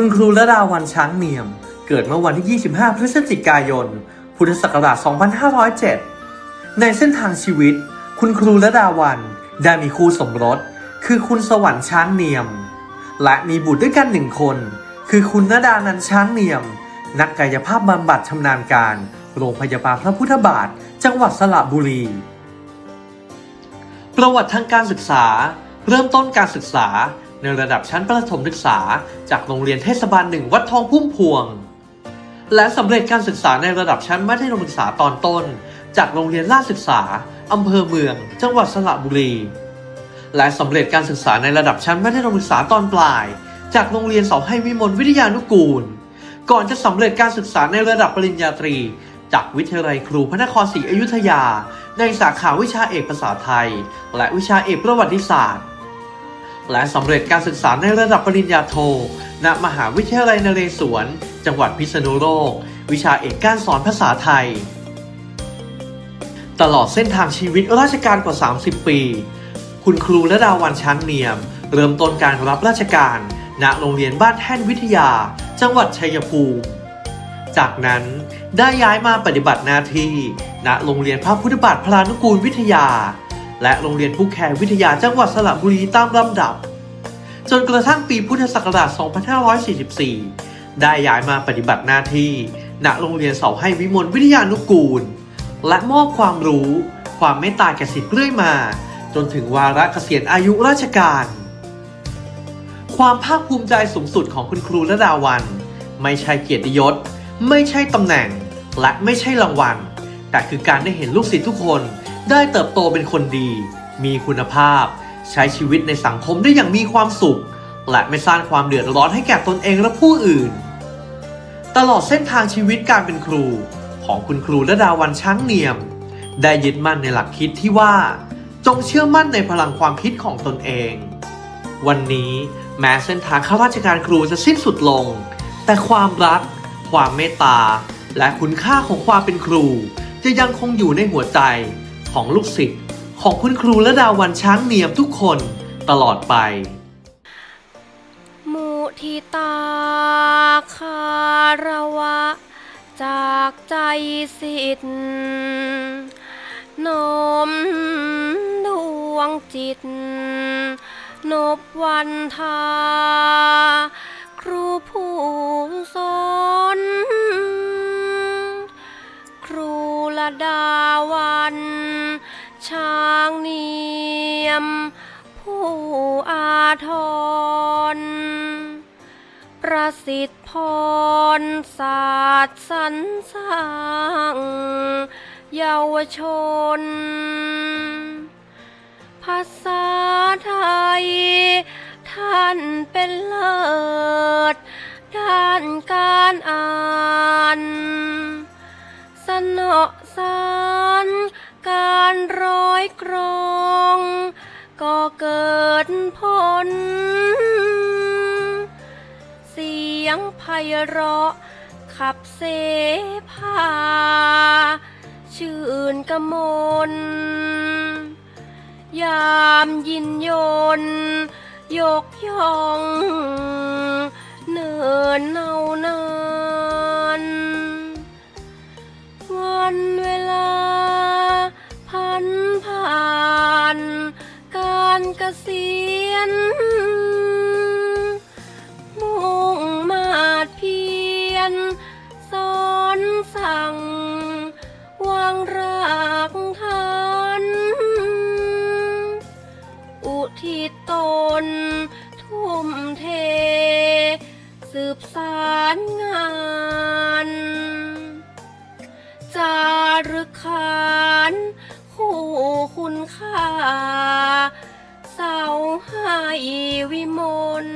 คุณครูระดาวันช้างเนียม เกิดเมื่อวันที่ 25 พฤศจิกายน พุทธศักราช 2507 ในเส้นทางชีวิต คุณครูระดาวันได้มีคู่สมรส คือคุณสวรรค์ช้างเนียม และมีบุตรด้วยกันหนึ่งคน คือคุณนดานันช้างเนียม นักกายภาพบำบัดชำนาญการ โรงพยาบาลพระพุทธบาท จังหวัดสระบุรี ประวัติทางการศึกษา เริ่มต้นการศึกษา ในระดับชั้นประถมศึกษา จากโรงเรียนเทศบาลหนึ่งวัดทองพุ่มพวง และสำเร็จการศึกษาในระดับชั้นมัธยมศึกษาตอนต้น จากโรงเรียนราชศึกษาอำเภอเมือง จังหวัดสระบุรี และสำเร็จการศึกษาในระดับชั้นมัธยมศึกษาตอนปลาย จากโรงเรียนเสาให้วิมลวิทยานุกูล ก่อนจะสำเร็จการศึกษาในระดับปริญญาตรี จากวิทยาลัยครูพระนครศรีอยุธยา ในสาขาวิชาเอกภาษาไทย และวิชาเอกประวัติศาสตร์ และสำเร็จการศึกษาในระดับปริญญาโท ณ มหาวิทยาลัยนเรศวร จังหวัดพิษณุโลก วิชาเอกการสอนภาษาไทย ตลอดเส้นทางชีวิตราชการกว่า 30 ปี คุณครูและดาวันช้างเนียม เริ่มต้นการรับราชการ ณ โรงเรียนบ้านแท่นวิทยา จังหวัดชัยภูมิ จากนั้นได้ย้ายมาปฏิบัติหน้าที่ ณ โรงเรียนพระพุทธบาทพลานุกูลวิทยา และโรงเรียนผู้แคร์วิทยาจังหวัดสระบุรีตามลำดับ จนกระทั่งปีพุทธศักราช 2544 ได้ย้ายมาปฏิบัติหน้าที่ณโรงเรียนเสาให้วิมลวิทยานุกูล และมอบความรู้ ความเมตตาแก่ศิษย์เรื่อยมา จนถึงวาระเกษียณอายุราชการ ความภาคภูมิใจสูงสุดของคุณครูระดาวัน ไม่ใช่เกียรติยศ ไม่ใช่ตำแหน่ง และไม่ใช่รางวัล แต่คือการได้เห็นลูกศิษย์ทุกคน ได้เติบโตเป็นคนดี มีคุณภาพ ใช้ชีวิตในสังคมได้อย่างมีความสุข และไม่สร้างความเดือดร้อนให้แก่ตนเองและผู้อื่น ตลอดเส้นทางชีวิตการเป็นครู ของคุณครูระดาวันช้างเนียม ได้ยึดมั่นในหลักคิดที่ว่า จงเชื่อมั่นในพลังความคิดของตนเอง วันนี้แม้เส้นทางข้าราชการครูจะสิ้นสุดลง แต่ความรัก ความเมตตา และคุณค่าของความเป็นครู จะยังคงอยู่ในหัวใจ ของลูกศิษย์ของคุณครูและดาวันช้างเนียมทุกคนตลอดไป มุทิตาคารวะ จากใจสิทธิ์นมดวงจิต นบวันทา ครูผู้สอน ดาวัน ช้างเนียม ผู้อาทร ประสิทธิพรศาสตร์สรรสร้างเยาวชน ภาษาไทย ท่านเป็นเลิศ ด้านการอ่าน สนอสารการร้อยกรอง ก็เกิดผล เสียงไพเราะ ขับเสพา ชื่นกมลยามยินยนยกย่อง เกษียณมุ่งมาดเพียนสอนสั่ง วางรากฐานอุทิศตน ทุ่มเท สืบสารงาน จารึกขานคู่คุณค่า วิมล